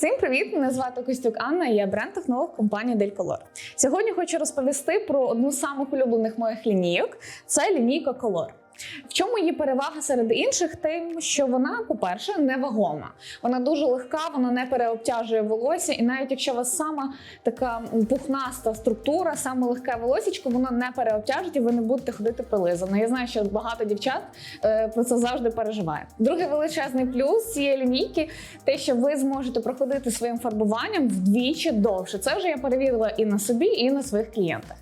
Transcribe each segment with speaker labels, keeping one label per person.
Speaker 1: Всім привіт! Мене звати Костюк Анна. Я бренд-технолог компанії Delcolor. Сьогодні хочу розповісти про одну з самих улюблених моїх лінійок. Це лінійка Color. В чому її перевага серед інших? Тим, що вона, по-перше, невагома. Вона дуже легка, вона не переобтяжує волосся, і навіть якщо у вас сама така пухнаста структура, саме легке волосічко, воно не переобтяжить і ви не будете ходити прилизано. Я знаю, що багато дівчат е, про це завжди переживає. Другий величезний плюс цієї лінійки те, що ви зможете проходити своїм фарбуванням вдвічі довше. Це вже я перевірила і на собі, і на своїх клієнтах.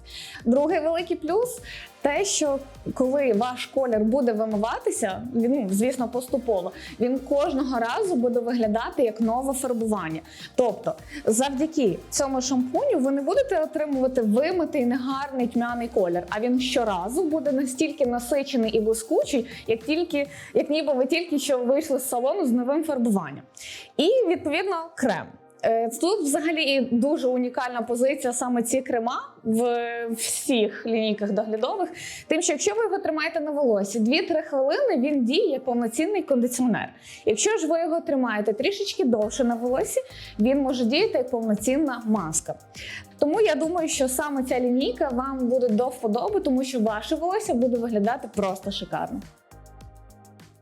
Speaker 1: Другий великий плюс. Те, що коли ваш колір буде вимиватися, він ну, звісно поступово, він кожного разу буде виглядати як нове фарбування. Тобто, завдяки цьому шампуню ви не будете отримувати вимитий негарний тьмяний колір, а він щоразу буде настільки насичений і блискучий, як тільки як ніби ви тільки що вийшли з салону з новим фарбуванням. І відповідно крем. Е, Тут взагалі і дуже унікальна позиція саме ці крема в всіх лінійках доглядових. Тим, що якщо ви його тримаєте на волосі 2-3 хвилини, він діє як повноцінний кондиціонер. Якщо ж ви його тримаєте трішечки довше на волосі, він може діяти як повноцінна маска. Тому я думаю, що саме ця лінійка вам буде до вподоби, тому що ваше волосся буде виглядати просто шикарно.